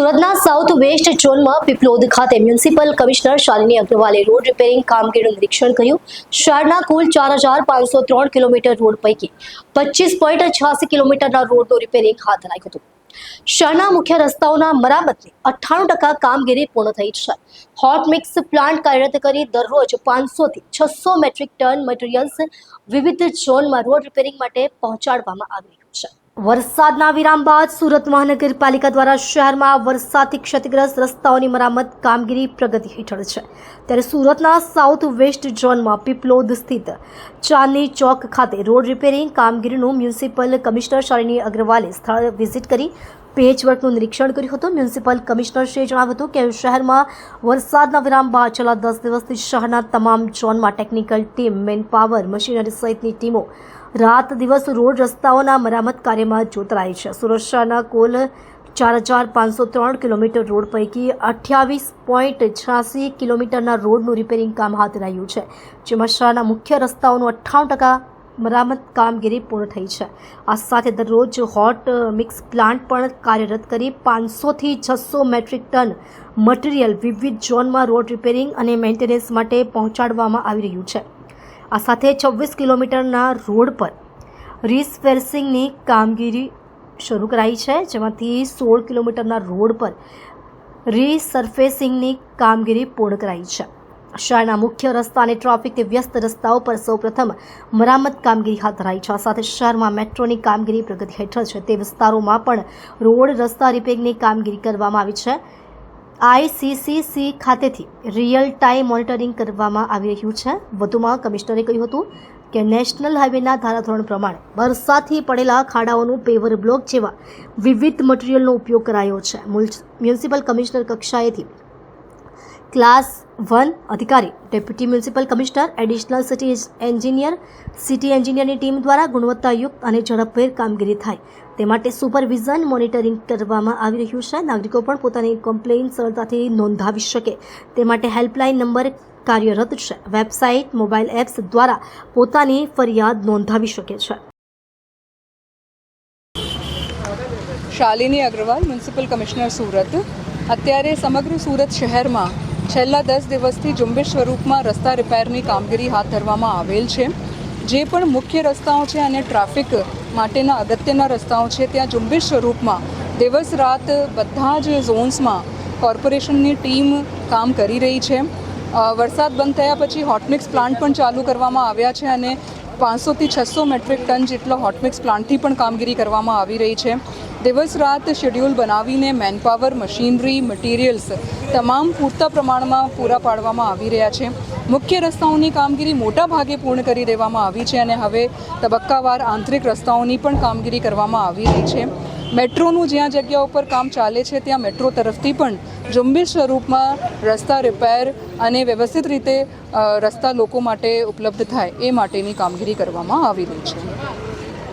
સુરતના south waste ઝોનમાં પીપલોદ ખાતે મ્યુનિસિપલ કમિશનર શાલિની અગ્રવાલે રોડ રિપેરિંગ કામગીરીનું નિરીક્ષણ કર્યું. શહેરના કુલ ચાર હજાર પાંચસો ત્રણ કિલોમીટર રોડ પૈકી પચીસ પોઈન્ટ છ્યાસી કિલોમીટરના રોડનું રિપેરિંગ હાથ ધરાયું હતું. શહેરના મુખ્ય રસ્તાઓના મરામતની અઠ્ઠાણું ટકા કામગીરી પૂર્ણ થઈ છે. હોટ મિક્સ પ્લાન્ટ કાર્યરત કરી દરરોજ પાંચસોથી છસો મેટ્રિક ટન મટીરિયલ્સ વિવિધ ઝોનમાં રોડ રિપેરિંગ માટે પહોંચાડવામાં આવી રહ્યું છે. વરસાદના વિરામ બાદ સુરત મહાનગરપાલિકા દ્વારા શહેરમાં વરસાદથી ક્ષતિગ્રસ્ત રસ્તાઓની મરામત કામગીરી પ્રગતિ હેઠળ છે. ત્યારે સુરતના સાઉથ વેસ્ટ ઝોનમાં પીપલોદ સ્થિત ચાંદની ચોક ખાતે રોડ રિપેરિંગ કામગીરીનું મ્યુનિસિપલ કમિશનર શાલિની અગ્રવાલે સ્થળ વિઝિટ કરી પેચવર્કનું નિરીક્ષણ કર્યું હતું. મ્યુનિસિપલ કમિશનરશ્રીએ જણાવ્યું હતું કે શહેરમાં વરસાદના વિરામ બાદ છેલ્લા દસ દિવસથી શહેરના તમામ ઝોનમાં technical team man power machinery સહિતની ટીમો રાત દિવસ રોડ રસ્તાઓના મરામત કાર્યમાં જોતરાય છે. સુરત શહેરના કુલ ચાર હજાર પાંચસો ત્રણ કિલોમીટર રોડ પૈકી અઠ્યાવીસ પોઈન્ટ છ્યાસી કિલોમીટરના રોડનું રિપેરિંગ કામ હાથ ધરાયું છે, જેમાં શહેરના મુખ્ય રસ્તાઓનું અઠ્ઠાણું ટકા મરામત કામગીરી પૂર્ણ થઈ છે. આ સાથે દરરોજ હોટ મિક્સ પ્લાન્ટ પણ કાર્યરત કરી પાંચસોથી છસો મેટ્રિક ટન મટીરિયલ વિવિધ ઝોનમાં રોડ રિપેરિંગ અને મેન્ટેનન્સ માટે પહોંચાડવામાં આવી રહ્યું છે. આ સાથે છવ્વીસ કિલોમીટરના રોડ પર રિસફેર્સિંગની કામગીરી શરૂ કરાઈ છે, જેમાંથી સોળ કિલોમીટરના રોડ પર રીસર્ફેસિંગની કામગીરી પૂર્ણ કરાઈ છે. શહેરના મુખ્ય રસ્તા અને ટ્રાફિકથી વ્યસ્ત રસ્તાઓ પર સૌપ્રથમ મરામત કામગીરી હાથ ધરાઈ છે. આ સાથે શહેરમાં મેટ્રોની કામગીરી પ્રગતિ હેઠળ છે. તે વિસ્તારોમાં પણ રોડ રસ્તા રિપેરિંગની કામગીરી કરવામાં આવી છે. આઈસીસીસી ખાતેથી રિયલ ટાઈમ મોનિટરિંગ કરવામાં આવી રહ્યું છે. વધુમાં કમિશનરે કહ્યું હતું કે નેશનલ હાઈવેના ધારાધોરણ પ્રમાણે વરસાદથી પડેલા ખાડાઓનું પેવર બ્લોક જેવા વિવિધ મટીરિયલનો ઉપયોગ કરાયો છે. મ્યુનિસિપલ કમિશનર કક્ષાએથી ક્લાસ વન અધિકારી, deputy municipal commissioner, additional city engineer, city એન્જિનિયરની team દ્વારા ગુણવત્તાયુક્ત અને ઝડપભેર કામગીરી થાય. તે માટે સુપરવિઝન મોનિટરિંગ કરવામાં આવી રહ્યું છે. નાગરિકો પણ પોતાની કમ્પ્લેઇન સરળતાથી નોંધાવી શકે. તે માટે હેલ્પલાઇન નંબર કાર્યરત છે. વેબસાઇટ મોબાઈલ એપ્સ દ્વારા પોતાની ફરિયાદ નોંધાવી શકે છે. Shalini Agarwal, municipal commissioner Surat. અત્યારે સમગ્ર સુરત શહેરમાં છેલ્લા દસ દિવસથી ઝુંબેશ સ્વરૂપમાં રસ્તા રિપેરની કામગીરી હાથ ધરવામાં આવેલ છે. જે પણ મુખ્ય રસ્તાઓ છે અને ટ્રાફિક માટેના અગત્યના રસ્તાઓ છે, ત્યાં ઝુંબેશ સ્વરૂપમાં દિવસ રાત બધા જ ઝોન્સમાં કોર્પોરેશનની ટીમ કામ કરી રહી છે. વરસાદ બંધ થયા પછી હોટમિક્સ પ્લાન્ટ પણ ચાલુ કરવામાં આવ્યા છે અને પાંચસોથી છસો મેટ્રિક ટન જેટલો હોટમિક્સ પ્લાન્ટથી પણ કામગીરી કરવામાં આવી રહી છે. દિવસ રાત શેડ્યુલ બનાવીને મેનપાવર મશીનરી મટીરિયલ્સ તમામ પૂરતા પ્રમાણમાં પૂરા પાડવામાં આવી રહ્યા છે. મુખ્ય રસ્તાઓની કામગીરી મોટા ભાગે પૂર્ણ કરી દેવામાં આવી છે અને હવે તબક્કાવાર આંતરિક રસ્તાઓની પણ કામગીરી કરવામાં આવી રહી છે. મેટ્રોનું જ્યાં જગ્યા ઉપર કામ ચાલે છે, ત્યાં મેટ્રો તરફથી પણ ઝુંબેશ સ્વરૂપમાં રસ્તા રિપેર અને વ્યવસ્થિત રીતે રસ્તા લોકો માટે ઉપલબ્ધ થાય એ માટેની કામગીરી કરવામાં આવી રહી છે.